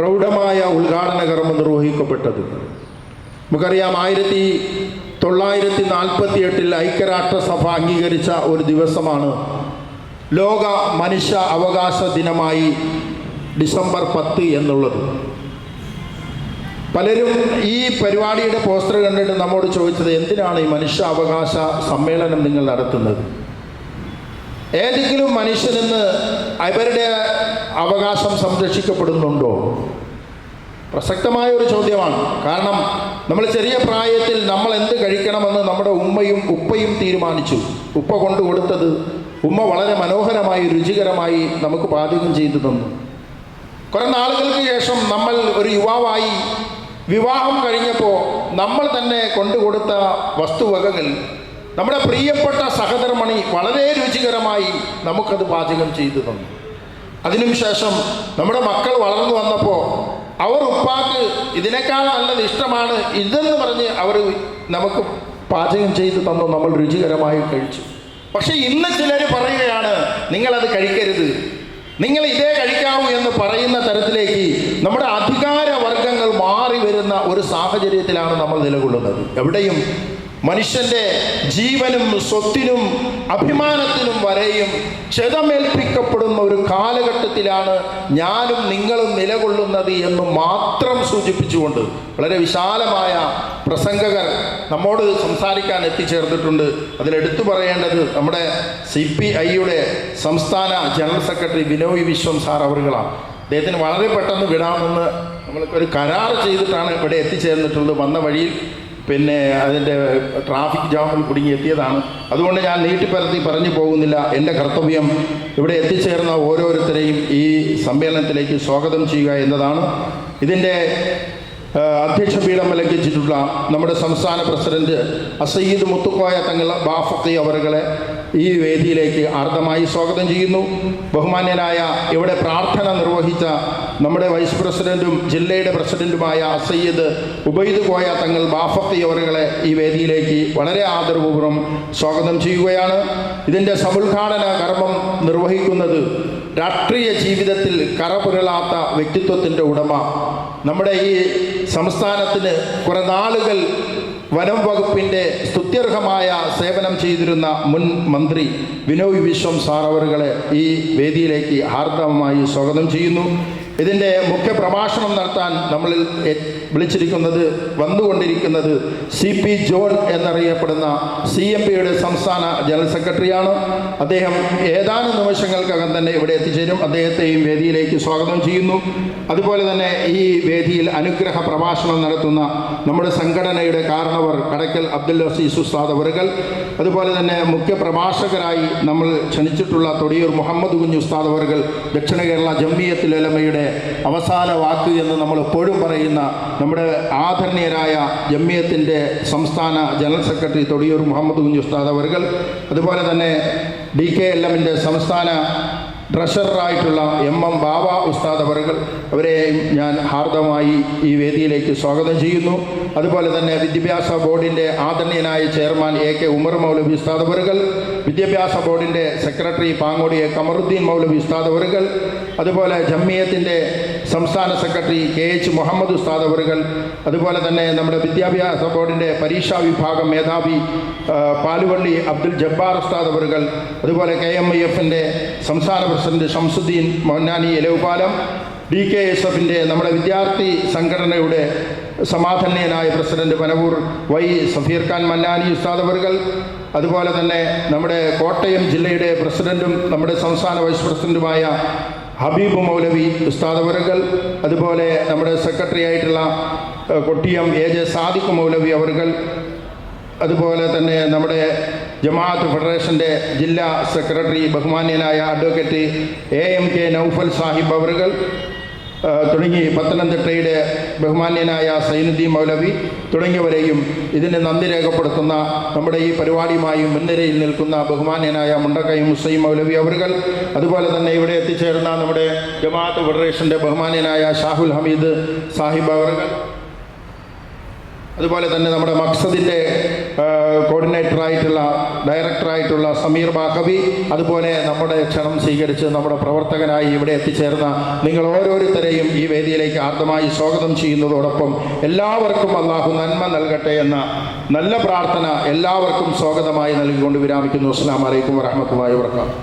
പ്രൗഢമായ ഉദ്ഘാടന കർമ്മം നിർവഹിക്കപ്പെട്ടത്. നമുക്കറിയാം ആയിരത്തി തൊള്ളായിരത്തി നാൽപ്പത്തി എട്ടിൽ ഐക്യരാഷ്ട്രസഭ അംഗീകരിച്ച ഒരു ദിവസമാണ് ലോക മനുഷ്യ അവകാശ ദിനമായി ഡിസംബർ പത്ത് എന്നുള്ളത്. പലരും ഈ പരിപാടിയുടെ പോസ്റ്റർ കണ്ടിട്ട് നമ്മോട് ചോദിച്ചത് എന്തിനാണ് ഈ മനുഷ്യ അവകാശ സമ്മേളനം നിങ്ങൾ നടത്തുന്നത്? ഏതെങ്കിലും മനുഷ്യനെന്ന് അവരുടെ അവകാശം സംരക്ഷിക്കപ്പെടുന്നുണ്ടോ? പ്രസക്തമായ ഒരു ചോദ്യമാണ്. കാരണം നമ്മൾ ചെറിയ പ്രായത്തിൽ നമ്മൾ എന്ത് കഴിക്കണമെന്ന് നമ്മുടെ ഉമ്മയും ഉപ്പയും തീരുമാനിച്ചു. ഉപ്പ കൊണ്ടു കൊടുത്തത് ഉമ്മ വളരെ മനോഹരമായി രുചികരമായി നമുക്ക് പാചകം ചെയ്തു തന്നു. കുറേ നാളുകൾക്ക് ശേഷം നമ്മൾ ഒരു യുവാവായി വിവാഹം കഴിഞ്ഞപ്പോൾ നമ്മൾ തന്നെ കൊണ്ടുകൊടുത്ത വസ്തുവകകൾ നമ്മുടെ പ്രിയപ്പെട്ട സഹധർമ്മണി വളരെ രുചികരമായി നമുക്കത് പാചകം ചെയ്തു തന്നു. അതിനും ശേഷം നമ്മുടെ മക്കൾ വളർന്നു വന്നപ്പോൾ അവർ ഉപ്പാക്ക് ഇതിനേക്കാൾ നല്ലത് ഇഷ്ടമാണ് ഇതെന്ന് പറഞ്ഞ് അവർ നമുക്ക് പാചകം ചെയ്ത് തന്നു. നമ്മൾ രുചികരമായി കഴിച്ചു. പക്ഷെ ഇന്ന് ചിലർ പറയുകയാണ് നിങ്ങളത് കഴിക്കരുത്. നിങ്ങൾ ഇതേ കഴിക്കാവൂ എന്ന് പറയുന്ന തരത്തിലേക്ക് നമ്മുടെ അധികാര വർഗങ്ങൾ മാറി വരുന്ന ഒരു സാഹചര്യത്തിലാണ് നമ്മൾ നിലകൊള്ളുന്നത്. എവിടെയും മനുഷ്യന്റെ ജീവനും സ്വത്തിനും അഭിമാനത്തിനും വരെയും ക്ഷതമേൽപ്പിക്കപ്പെടുന്ന ഒരു കാലഘട്ടത്തിലാണ് ഞാനും നിങ്ങളും നിലകൊള്ളുന്നത് എന്ന് മാത്രം സൂചിപ്പിച്ചുകൊണ്ട് വളരെ വിശാലമായ പ്രസംഗകർ നമ്മോട് സംസാരിക്കാൻ എത്തിച്ചേർന്നിട്ടുണ്ട്. അതിലെടുത്തു പറയേണ്ടത് നമ്മുടെ സി പി ഐയുടെ സംസ്ഥാന general secretary Binoy Viswam sir അവറുകളാണ് അദ്ദേഹത്തിന് വളരെ പെട്ടെന്ന് വിടാമെന്ന് നമ്മൾക്കൊരു കരാർ ചെയ്തിട്ടാണ് ഇവിടെ എത്തിച്ചേർന്നിട്ടുള്ളത്. വന്ന വഴിയിൽ പിന്നെ അതിന്റെ ട്രാഫിക് ജാമിൽ കുടുങ്ങി എത്തിയതാണ് അതുകൊണ്ട് ഞാൻ നീട്ടിപ്പരത്തി പറഞ്ഞു പോകുന്നില്ല. എന്റെ കർത്തവ്യം ഇവിടെ എത്തിച്ചേർന്ന ഓരോരുത്തരെയും ഈ സമ്മേളനത്തിലേക്ക് സ്വാഗതം ചെയ്യുക എന്നതാണ്. ഇതിന്റെ അധ്യക്ഷ പീഠം അലങ്കരിച്ചിട്ടുള്ള നമ്മുടെ സംസ്ഥാന പ്രസിഡന്റ് അസയ്യിദ് മുത്തുക്കോയ തങ്ങൾ ബാഫക്കി അവറുകളെ ഈ വേദിയിലേക്ക് ആർദ്രമായി സ്വാഗതം ചെയ്യുന്നു. ബഹുമാന്യനായ ഇവിടെ പ്രാർത്ഥന നിർവഹിച്ച നമ്മുടെ വൈസ് പ്രസിഡന്റും ജില്ലയുടെ പ്രസിഡന്റുമായ അസയ്യിദ് ഉബൈദ് കോയ തങ്ങൾ ബാഫക്കി അവറുകളെ ഈ വേദിയിലേക്ക് വളരെ ആദരപൂർവം സ്വാഗതം ചെയ്യുകയാണ്. ഇതിന്റെ സമുദ്ഘാടന കർമ്മം നിർവഹിക്കുന്നത് രാഷ്ട്രീയ ജീവിതത്തിൽ കറപുരളാത്ത വ്യക്തിത്വത്തിന്റെ ഉടമ നമ്മുടെ ഈ സംസ്ഥാനത്തിന് കുറെ നാളുകൾ വനം വകുപ്പിന്റെ സ്തുത്യർഹമായ സേവനം ചെയ്തിരുന്ന മുൻ മന്ത്രി വിനോയ് വിശ്വം സാർ അവറുകളെ ഈ വേദിയിലേക്ക് ഹാർദവമായി സ്വാഗതം ചെയ്യുന്നു. ഇതിന്റെ മുഖ്യ പ്രഭാഷണം നടത്താൻ നമ്മളിൽ വിളിച്ചിരിക്കുന്നത് വന്നുകൊണ്ടിരിക്കുന്നത് സി പി ജോൺ എന്നറിയപ്പെടുന്ന സി എം പിയുടെ സംസ്ഥാന ജനറൽ സെക്രട്ടറിയാണ്. അദ്ദേഹം ഏതാനും നിമിഷങ്ങൾക്കകം തന്നെ ഇവിടെ എത്തിച്ചേരും. അദ്ദേഹത്തെയും വേദിയിലേക്ക് സ്വാഗതം ചെയ്യുന്നു. അതുപോലെ തന്നെ ഈ വേദിയിൽ അനുഗ്രഹ പ്രഭാഷണം നടത്തുന്ന നമ്മുടെ സംഘടനയുടെ കാരണവർ കടക്കൽ അബ്ദുൽ റസീസ് ഉസ്താദ് അവറുകൾ അതുപോലെ തന്നെ മുഖ്യ പ്രഭാഷകരായി നമ്മൾ ക്ഷണിച്ചിട്ടുള്ള തൊടിയൂർ മുഹമ്മദ് കുഞ്ഞു ഉസ്താദ് അവറുകൾ ദക്ഷിണ കേരള ജമ്മിയത്തിൽ ഉലമയുടെ അവസാന വാക്ക് എന്ന് നമ്മൾ എപ്പോഴും പറയുന്ന നമ്മുടെ ആദരണീയരായ ജമ്മിയത്തിന്റെ സംസ്ഥാന ജനറൽ സെക്രട്ടറി തൊടിയൂർ മുഹമ്മദ് കുഞ്ഞുസ്താദ് അവറുകൾ അതുപോലെ തന്നെ ഡി കെ എൽ എമ്മിന്റെ സംസ്ഥാന ട്രഷററായിട്ടുള്ള എം എം ബാബ ഉസ്താദ് അവർകൾ അവരെയും ഞാൻ ഹാർദമായി ഈ വേദിയിലേക്ക് സ്വാഗതം ചെയ്യുന്നു. അതുപോലെ തന്നെ വിദ്യാഭ്യാസ ബോർഡിന്റെ ആദരണീയനായ ചെയർമാൻ എ കെ ഉമർ മൗലവി ഉസ്താദ് അവർകൾ വിദ്യാഭ്യാസ ബോർഡിന്റെ സെക്രട്ടറി പാങ്ങോടിയെ കമറുദ്ദീൻ മൗലവി ഉസ്താദ് അവറുകൾ അതുപോലെ ജമ്മിയത്തിന്റെ സംസ്ഥാന സെക്രട്ടറി കെ എച്ച് മുഹമ്മദ് ഉസ്താദ് അവറുകൾ അതുപോലെ തന്നെ നമ്മുടെ വിദ്യാഭ്യാസ ബോർഡിന്റെ പരീക്ഷാ വിഭാഗം മേധാവി പാലുവള്ളി അബ്ദുൽ ജബ്ബാർ ഉസ്താദ് അവറുകൾ അതുപോലെ കെ എം ഐ എഫിന്റെ സംസ്ഥാന president Shamsuddeen Monnani Elavupalam D K S എഫിന്റെ നമ്മുടെ വിദ്യാർത്ഥി സംഘടനയുടെ സമാധാനീയനായ പ്രസിഡന്റ് പനവൂർ വൈ സഫീർ ഖാൻ മല്ലാനി ഉസ്താദ് അവറുകൾ അതുപോലെ തന്നെ നമ്മുടെ കോട്ടയം ജില്ലയുടെ പ്രസിഡന്റും നമ്മുടെ സംസ്ഥാന വൈസ് പ്രസിഡന്റുമായ ഹബീബ് മൗലവി ഉസ്താദ് അതുപോലെ നമ്മുടെ സെക്രട്ടറി ആയിട്ടുള്ള കൊട്ടിയം എ ജെ സാദിഖ് മൗലവി അവർകൾ അതുപോലെ തന്നെ നമ്മുടെ ജമാഅത്ത് ഫെഡറേഷന്റെ ജില്ലാ സെക്രട്ടറി ബഹുമാന്യനായ advocate A M K Naufal Sahib അവറുകൾ ആ, തുടങ്ങി പത്തനംതിട്ടയുടെ ബഹുമാന്യനായ സൈനുദ്ദീൻ മൗലവി തുടങ്ങിയവരെയും ഇതിനെ നന്ദി രേഖപ്പെടുത്തുന്ന നമ്മുടെ ഈ പരിപാടിയുമായി മുൻനിരയിൽ നിൽക്കുന്ന ബഹുമാന്യനായ മുണ്ടക്കൈ മുസൈം മൗലവി അവർകൾ അതുപോലെ തന്നെ ഇവിടെ എത്തിച്ചേർന്ന നമ്മുടെ ജമാഅത്ത് ഫെഡറേഷന്റെ ബഹുമാന്യനായ ഷാഹുൽ ഹമീദ് സാഹിബ് അവറുകൾ അതുപോലെ തന്നെ നമ്മുടെ മക്സദിന്റെ കോർഡിനേറ്ററായിട്ടുള്ള ഡയറക്ടറായിട്ടുള്ള സമീർ ബാഹവി അതുപോലെ നമ്മുടെ ക്ഷണം സ്വീകരിച്ച് നമ്മുടെ പ്രവർത്തകനായി ഇവിടെ എത്തിച്ചേർന്ന നിങ്ങൾ ഓരോരുത്തരെയും ഈ വേദിയിലേക്ക് ആർദ്രമായി സ്വാഗതം ചെയ്യുന്നതോടൊപ്പം എല്ലാവർക്കും അള്ളാഹു നന്മ നൽകട്ടെ എന്ന നല്ല പ്രാർത്ഥന എല്ലാവർക്കും സ്വാഗതമായി നൽകിക്കൊണ്ട് വിരാമിക്കുന്നു. അസ്സാം വലൈക്കും വറഹമത്തല്ലാ വർക്കാത്തു